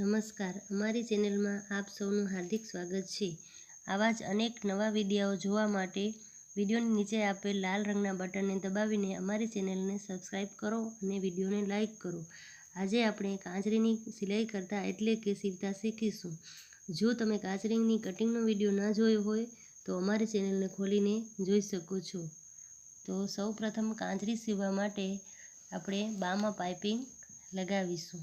નમસ્કાર. અમારી ચેનલમાં આપ સૌનું હાર્દિક સ્વાગત છે. આવા જ અનેક નવા વીડિયો જોવા માટે વિડીયોની નીચે આપેલ લાલ રંગના બટનને દબાવીને અમારી ચેનલને સબસ્ક્રાઈબ કરો અને વિડીયોને લાઇક કરો. આજે આપણે કાંચરીની સિલાઈ કરતા એટલે કે સીવતા શીખીશું. જો તમે કાંચરીની કટિંગનો વીડિયો ન જોયો હોય, તો અમારી ચેનલને ખોલીને જોઈ શકો છો. તો સૌ પ્રથમ કાંચરી સીવવા માટે આપણે બામાં પાઇપિંગ લગાવીશું.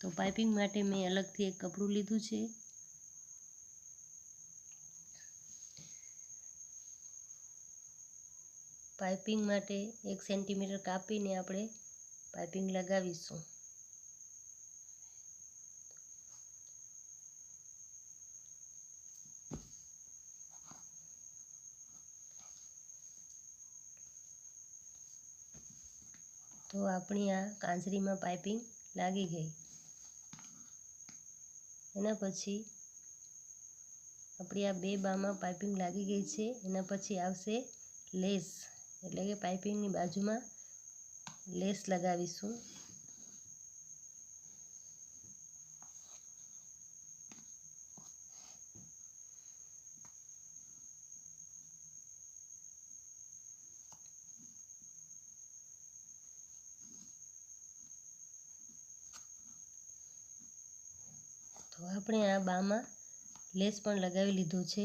તો પાઇપિંગ માટે મેં અલગથી એક કપડું લીધું છે. પાઇપિંગ માટે એક સેન્ટીમીટર કાપીને આપણે પાઇપિંગ લગાવીશું. તો આપણી આ કાંસરીમાં પાઇપિંગ લાગી ગઈ. એના પછી આપણી આ બે બામાં પાઇપિંગ લાગી ગઈ છે. એના પછી આવશે લેસ. એટલે કે પાઇપિંગની બાજુમાં લેસ લગાવીશું તો આપણે આ બામાં લેસ પણ લગાવી લીધો છે.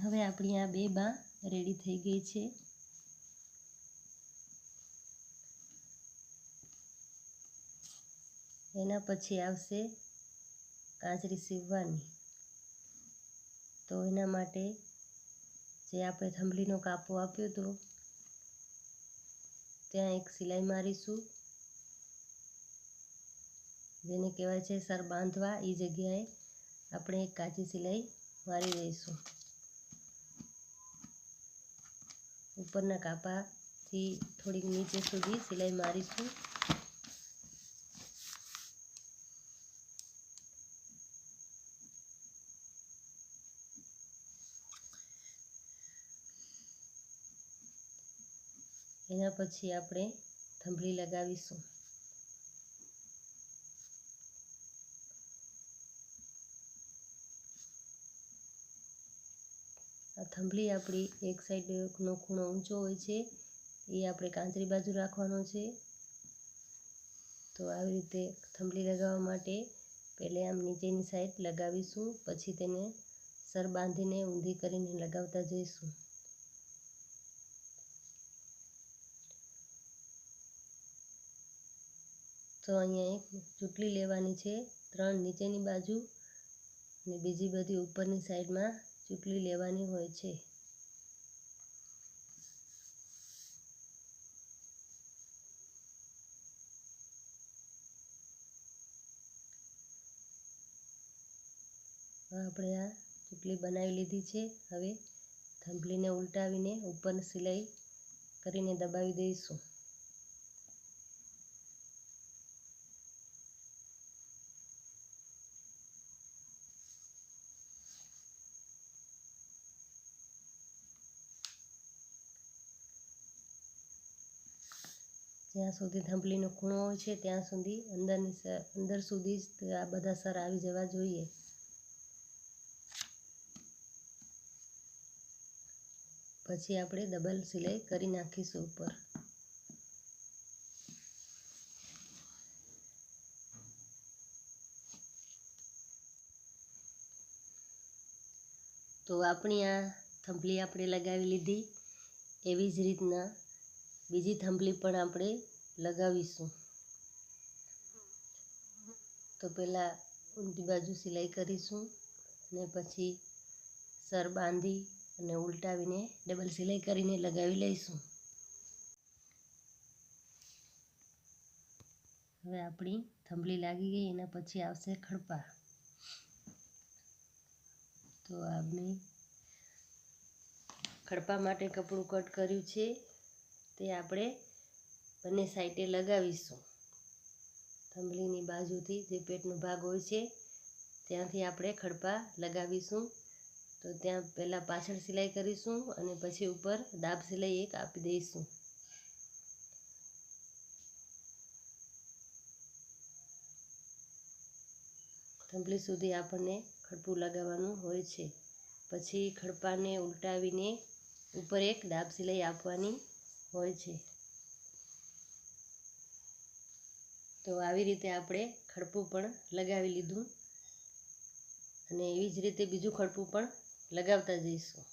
હવે આપણી આ બે બા રેડી થઈ ગઈ છે. એના પછી આવશે કાંચરી સીવવાની. તો એના માટે જે આપણે થંભલીનો કાપો આપ્યો હતો ત્યાં એક સિલાઈ મારીશું. જેને કહેવાય છે સર બાંધવા. એ જગ્યાએ આપણે એક કાચી સિલાઈ મારી દઈશું. ઉપરના કાપાથી થોડીક નીચે સુધી સિલાઈ મારીશું એના પછી આપણે થંભલી લગાવીશું. આ થંભલી આપણી એક સાઈડનો ખૂણો ઊંચો હોય છે, એ આપણે કાંચરી બાજુ રાખવાનો છે. તો આવી રીતે થંભલી લગાવવા માટે પહેલે આમ નીચેની સાઈડ લગાવીશું, પછી તેને સર બાંધીને ઊંધી કરીને લગાવતા જઈશું. તો અહીંયા એક ચૂંટલી લેવાની છે. ત્રણ નીચેની બાજુ અને બીજી બધી ઉપરની સાઈડમાં ચૂંટલી લેવાની હોય છે. આપણે આ ચૂંટલી બનાવી લીધી છે. હવે થંભલીને ઉલટાવીને ઉપરની સિલાઈ કરીને દબાવી દઈશું જ્યાં સુધી થાંભલીનો ખૂણો હોય છે, ત્યાં સુધી અંદરની અંદર સુધી જ આ બધા સર આવી જવા જોઈએ. પછી આપણે ડબલ સિલાઈ કરી નાખીશું ઉપર. તો આપણી આ થંભલી આપણે લગાવી લીધી. એવી જ રીતના બીજી થંભલી પણ આપણે લગાવીશું. તો પહેલાં ઊંધી બાજુ સિલાઈ કરીશું અને પછી સર બાંધી અને ઉલટાવીને ડબલ સિલાઈ કરીને લગાવી લઈશું. હવે આપણી થંભલી લાગી ગઈ, એના પછી આવશે ખડપા. તો આપણે ખડપા માટે કપડું કટ કર્યું છે, તે આપણે બંને સાઈડે લગાવીશું. થંભલીની બાજુથી જે પેટનો ભાગ હોય છે, ત્યાંથી આપણે ખડપા લગાવીશું. તો ત્યાં પહેલાં પાછળ સિલાઈ કરીશું અને પછી ઉપર દાબ સિલાઈ એક આપી દઈશું. થંભલી સુધી આપણને ખડપું લગાવવાનું હોય છે. પછી ખડપાને ઉલટાવીને ઉપર એક દાબ સિલાઈ આપવાની હોય છે. તો આવી રીતે આપણે ખડપું પણ લગાવી લીધું. અને એવી જ રીતે બીજું ખડપું પણ લગાવતા જઈશું.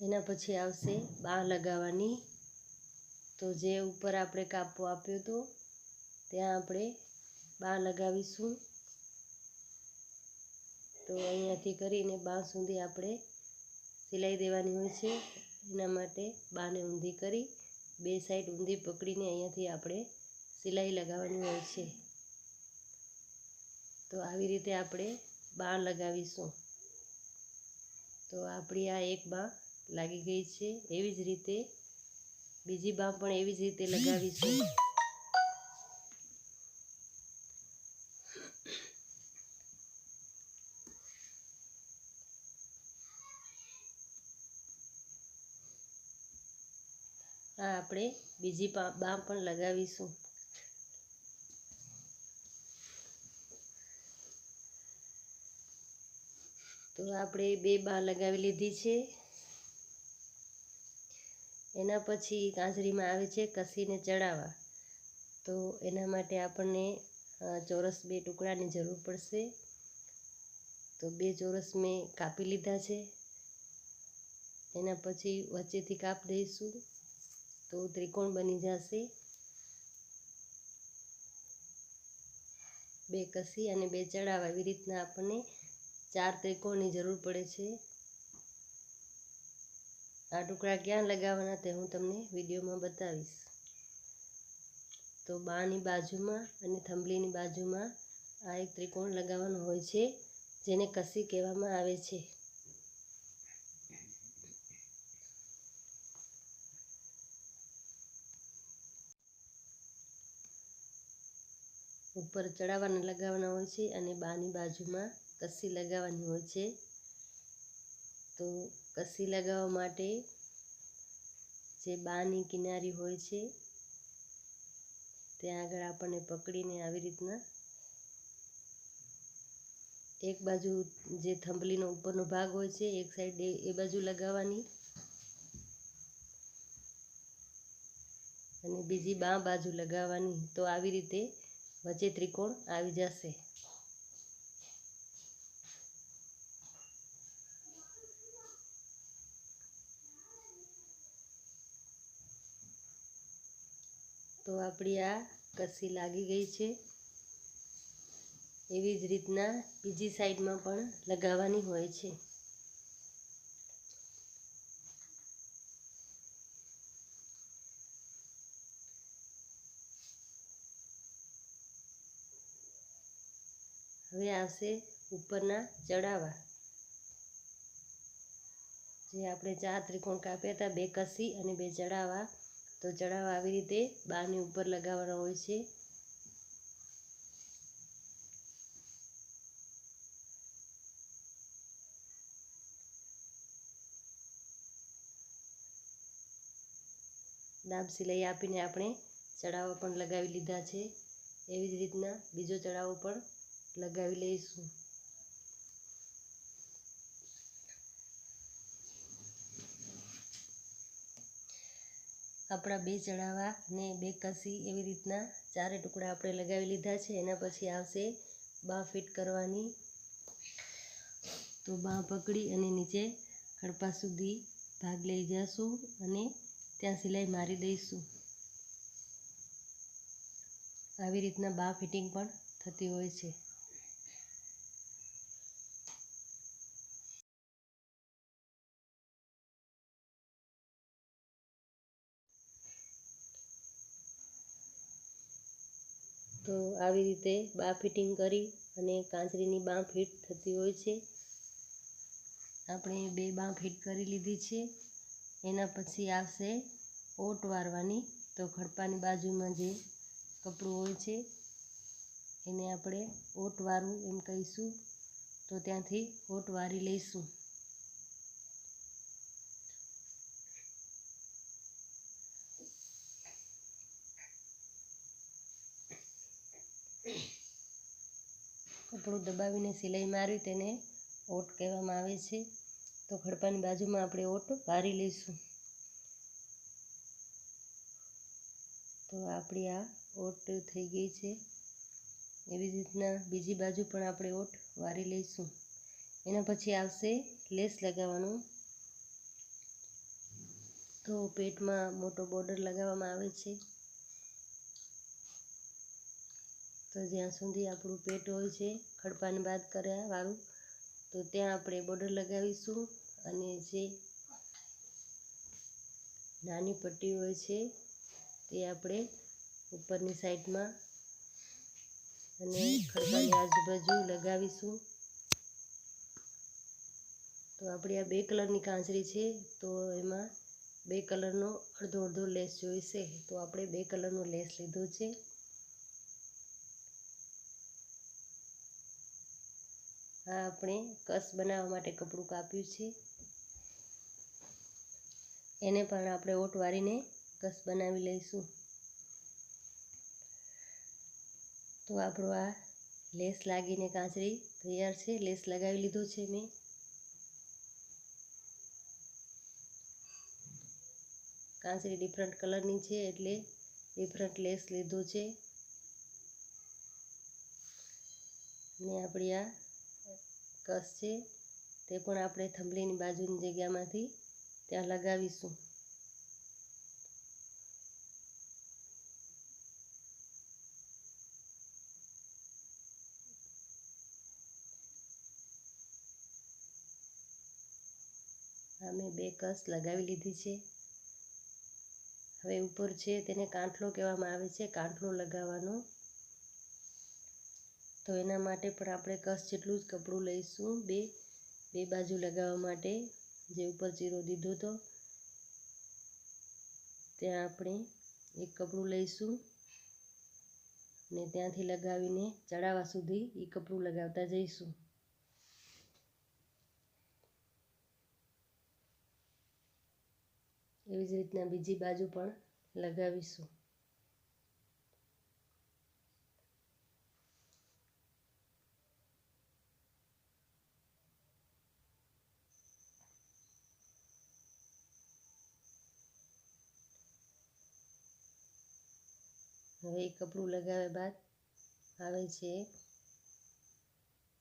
એના પછી આવશે બા લગાવવાની. તો જે ઉપર આપણે કાપો આપ્યો હતો ત્યાં આપણે બા લગાવીશું. તો અહીંયાથી કરીને બાં સુધી આપણે સિલાઈ દેવાની હોય છે. એના માટે બાને ઊંધી કરી, બે સાઈડ ઊંધી પકડીને અહીંયાથી આપણે સિલાઈ લગાવવાની હોય છે. તો આવી રીતે આપણે બાં લગાવીશું. તો આપણી આ એક બાં લાગી ગઈ છે. એવી જ રીતે બીજી બાં પણ એવી જ રીતે લગાવીશું આ આપણે બીજી બાં પણ લગાવીશું. તો આપણે બે બાં લગાવી લીધી છે. એના પછી કાંજરીમાં આવે છે કસીને ચડાવવા. તો એના માટે આપણને ચોરસ બે ટુકડાની જરૂર પડશે. તો બે ચોરસ મેં કાપી લીધા છે. એના પછી વચ્ચેથી કાપ દઈશું. તો ત્રિકોણ બની જશે. બે કસી અને બે ચડાવવા એવી રીતના આપણને ચાર ત્રિકોણની જરૂર પડે છે. આ ટુકડા ક્યાં લગાવવાના તે હું તમને વિડીયોમાં બતાવીશ. તો બાની બાજુમાં અને થંભલીની બાજુમાં આ એક ત્રિકોણ લગાવવાનો હોય છે, જેને કસી કહેવામાં આવે છે. ઉપર ચડાવવાના લગાવવાના હોય છે અને બાની બાજુમાં કસી લગાવવાની હોય છે. તો કસી લગાવવા માટે જે બાની કિનારી હોય છે, ત્યાં આગળ આપણને પકડીને આવી રીતના એક બાજુ જે થંભલીનો ઉપરનો ભાગ હોય છે, એક સાઈડ એ બાજુ લગાવવાની અને બીજી બાં બાજુ લગાવવાની. તો આવી રીતે વચ્ચે ત્રિકોણ આવી જશે. તો આપણી આ કસી લાગી ગઈ છે. એવી જ રીતના બીજી સાઈડમાં પણ લગાવવાની હોય છે. હવે આવશે ઉપરના ચડાવવા જે આપણે ચાર ત્રિકોણ કાપ્યા હતા, બે કસી અને બે ચડાવવા તો ચડાવા આવી રીતે બારની ઉપર લગાવવાનો હોય છે. દાબ સિલાઈ આપીને આપણે ચડાવા પણ લગાવી લીધા છે. એવી જ રીતના બીજો ચડાવો પણ લગાવી લઈશું. આપણા બે ચડાવવા ને બે કસી એવી રીતના ચારે ટુકડા આપણે લગાવી લીધા છે. એના પછી આવશે બા ફિટ કરવાની. તો બાં પકડી અને નીચે ખડપા સુધી ભાગ લઈ જશું અને ત્યાં સિલાઈ મારી દઈશું. આવી રીતના બા ફિટિંગ પણ થતી હોય છે. તો આવી રીતે બા ફિટિંગ કરી અને કાંચરીની બાં ફિટ થતી હોય છે. આપણે બે બાં ફિટ કરી લીધી છે. એના પછી આવશે ઓટ વારવાની. તો ખડપાની બાજુમાં જે કપડું હોય છે, એને આપણે ઓટ વારવું એમ કહીશું. તો ત્યાંથી ઓટ વારી લઈશું. કપડું દબાવીને સિલાઈ મારવી તેને ઓટ કહેવામાં આવે છે. તો ખડપાની બાજુમાં આપણે ઓટ વારી લઈશું. તો આપણી આ ઓટ થઈ ગઈ છે. એવી રીતના બીજી બાજુ પણ આપણે ઓટ વારી લઈશું. એના પછી આવશે લેસ લગાવવાનું. તો પેટમાં મોટો બોર્ડર લગાવવામાં આવે છે. તો જ્યાં સુધી આપણું પેટ હોય છે, ખડપાને બાદ કર્યા વાળું તો ત્યાં આપણે બોર્ડર લગાવીશું અને જે નાની પટ્ટી હોય છે, તે આપણે ઉપરની સાઈડમાં અને ખડપાની આજુબાજુ લગાવીશું. તો આપણી આ બે કલરની કાંચરી છે, તો એમાં બે કલરનો અડધો અડધો લેસ જોઈશે. તો આપણે બે કલરનો લેસ લીધો છે. આ આપણે કસ બનાવવા માટે કપડું કાપ્યું છે. એને પણ આપણે ઓટ વારીને કસ બનાવી લઈશું. તો આપણો આ લેસ લાગીને કાંચરી તૈયાર છે. લેસ લગાવી લીધો છે મેં. કાંચરી ડિફરન્ટ કલરની છે એટલે ડિફરન્ટ લેસ લીધો છે. ને આપણી આ કસ છે તે પણ આપણે થંભલીની બાજુની જગ્યામાંથી ત્યાં લગાવીશું. અમે બે કસ લગાવી લીધી છે. હવે ઉપર છે તેને કાંઠલો કહેવામાં આવે છે, કાંઠલો લગાવવાનો તો એના માટે પણ આપણે કસ જેટલું જ કપડું લઈશું. બે બે બાજુ લગાવવા માટે જે ઉપર ચીરો દીધો હતો ત્યાં આપણે એક કપડું લઈશું. ને ત્યાંથી લગાવીને ચડાવવા સુધી એ કપડું લગાવતા જઈશું. એવી જ રીતના બીજી બાજુ પણ લગાવીશું. હવે એ કપડું લગાવ્યા બાદ આવે છે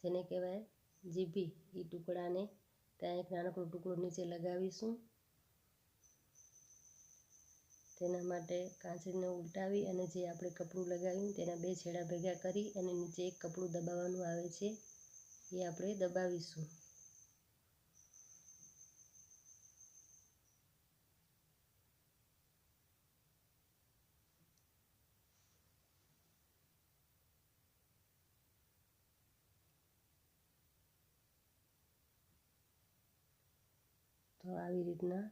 જેને કહેવાય જીભી. એ ટુકડાને ત્યાં એક નાનકડો ટુકડો નીચે લગાવીશું. તેના માટે કાંચીને ઉલટાવી અને જે આપણે કપડું લગાવ્યું તેના બે છેડા ભેગા કરી અને નીચે એક કપડું દબાવવાનું આવે છે એ આપણે દબાવીશું. તો આવી રીતના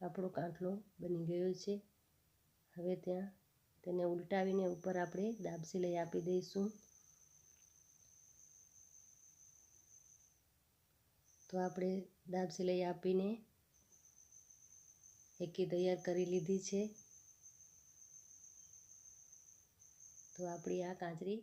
આપણો કાંઠલો બની ગયો છે. હવે ત્યાં તેને ઉલટાવીને ઉપર આપણે દાબ સિલાઈ આપી દઈશું. તો આપણે દાબ સિલાઈ આપીને એકી તૈયાર કરી લીધી છે. તો આપણી આ કાંચરી